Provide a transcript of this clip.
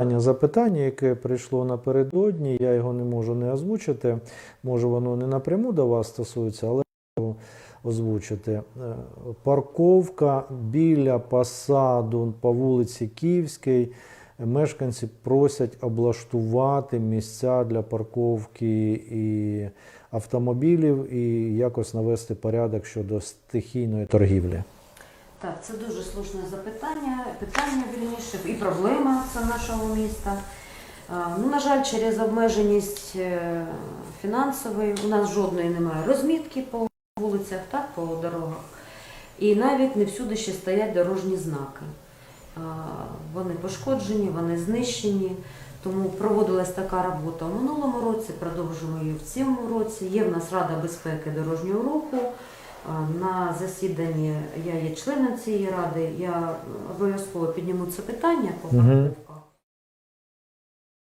Запитання, яке прийшло напередодні, я його не можу не озвучити. Може, воно не напряму до вас стосується, але можу озвучити. Е, Парковка біля посаду по вулиці Київській. Мешканці просять облаштувати місця для парковки і автомобілів і якось навести порядок щодо стихійної торгівлі. Так, це дуже слушне запитання, питання вірніше, і проблема це нашого міста. Ну, на жаль, через обмеженість е, фінансової у нас жодної немає розмітки по вулицях, так, по дорогах. І навіть не всюди ще стоять дорожні знаки. Вони пошкоджені, вони знищені. Тому проводилась така робота в минулому році, продовжуємо її в цьому році. Є в нас Рада безпеки дорожнього руху. На засіданні я є членом цієї ради. Я обов'язково підніму це питання по Мгм. парковках.